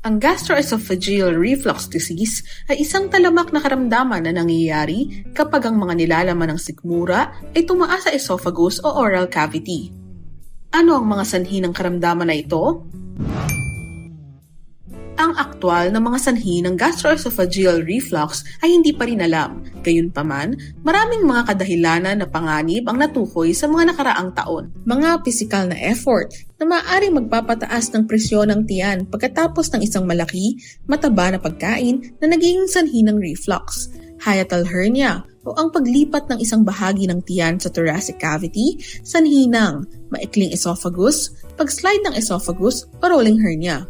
Ang gastroesophageal reflux disease ay isang talamak na karamdaman na nangyayari kapag ang mga nilalaman ng sikmura ay tumaas sa esophagus o oral cavity. Ano ang mga sanhi ng karamdaman na ito? Ang aktwal na mga sanhi ng gastroesophageal reflux ay hindi pa rin alam. Gayunpaman, maraming mga kadahilanan na panganib ang natukoy sa mga nakaraang taon. Mga pisikal na effort na maaaring magpapataas ng presyon ng tiyan pagkatapos ng isang malaki, mataba na pagkain na naging sanhi ng reflux. Hiatal hernia o ang paglipat ng isang bahagi ng tiyan sa thoracic cavity, sanhi ng maikling esophagus, pag-slide ng esophagus o rolling hernia.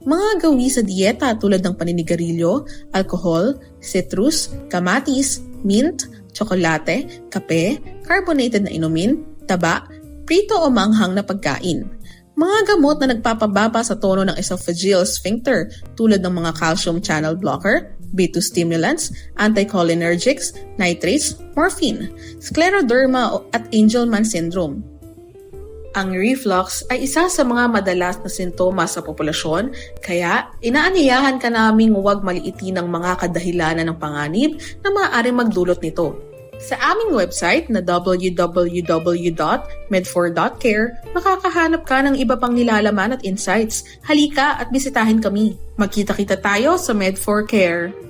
Mga gawi sa dieta tulad ng paninigarilyo, alcohol, citrus, kamatis, mint, tsokolate, kape, carbonated na inumin, taba, prito o manghang na pagkain. Mga gamot na nagpapababa sa tono ng esophageal sphincter tulad ng mga calcium channel blocker, B2 stimulants, anticholinergics, nitrates, morphine, scleroderma at Angelman syndrome. Ang reflux ay isa sa mga madalas na sintomas sa populasyon, kaya inaanyayahan ka naming huwag maliitin ang mga kadahilanan ng panganib na maaaring magdulot nito. Sa aming website na www.med4.care, makakahanap ka ng iba pang nilalaman at insights. Halika at bisitahin kami. Magkita-kita tayo sa Med4Care.